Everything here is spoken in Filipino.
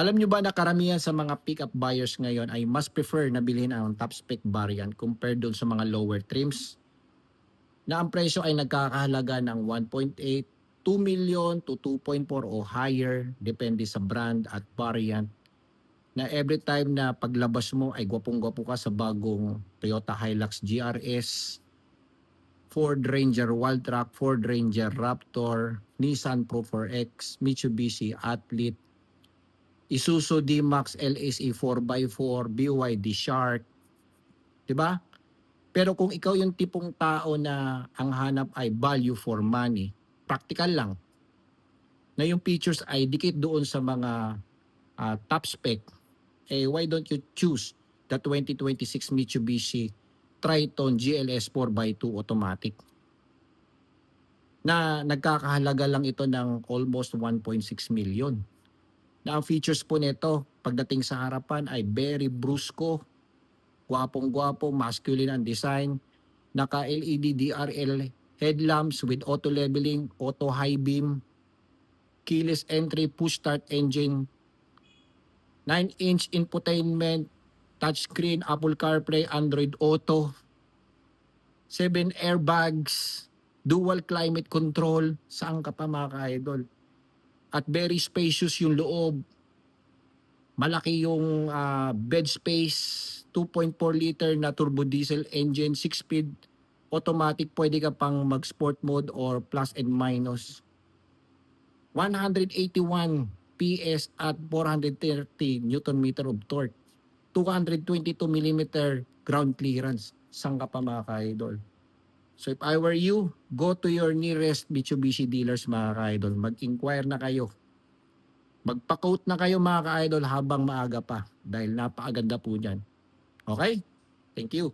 Alam nyo ba na karamihan sa mga pickup buyers ngayon ay mas prefer na bilhin ang top spec variant compared doon sa mga lower trims? Na ang presyo ay nagkakahalaga ng 1.8, 2 million to 2.4 o higher depende sa brand at variant na every time na paglabas mo ay gwapong-gwapo ka sa bagong Toyota Hilux GRS, Ford Ranger Wildtrak, Ford Ranger Raptor, Nissan Pro 4X, Mitsubishi Athlete, Isuzu D-Max LSE 4x4, BYD Shark, 'di ba? Pero kung ikaw yung tipong tao na ang hanap ay value for money, practical lang. Na yung features ay dikit doon sa mga ah, top spec, eh why don't you choose the 2026 Mitsubishi Triton GLS 4x2 automatic? Na nagkakahalaga lang ito ng almost 1.6 million na ang features po nito pagdating sa harapan ay very brusco, gwapong-gwapo, masculine ang design, naka-LED DRL headlamps with auto leveling, auto high beam, keyless entry, push start engine, 9-inch infotainment, touchscreen, Apple CarPlay, Android Auto, 7 airbags, dual climate control, saan ka pa mga ka-idol? At very spacious yung loob. Malaki yung ah, bed space, 2.4 liter na turbo diesel engine, 6-speed automatic, pwede ka pang mag-sport mode or plus and minus. 181 PS at 430 Newton meter of torque. 222 mm ground clearance. Saan pa mga ka-idol? So if I were you, go to your nearest Mitsubishi dealers mga ka-idol. Mag-inquire na kayo. Magpa-quote na kayo mga ka-idol habang maaga pa dahil napakaganda po niyan. Okay? Thank you.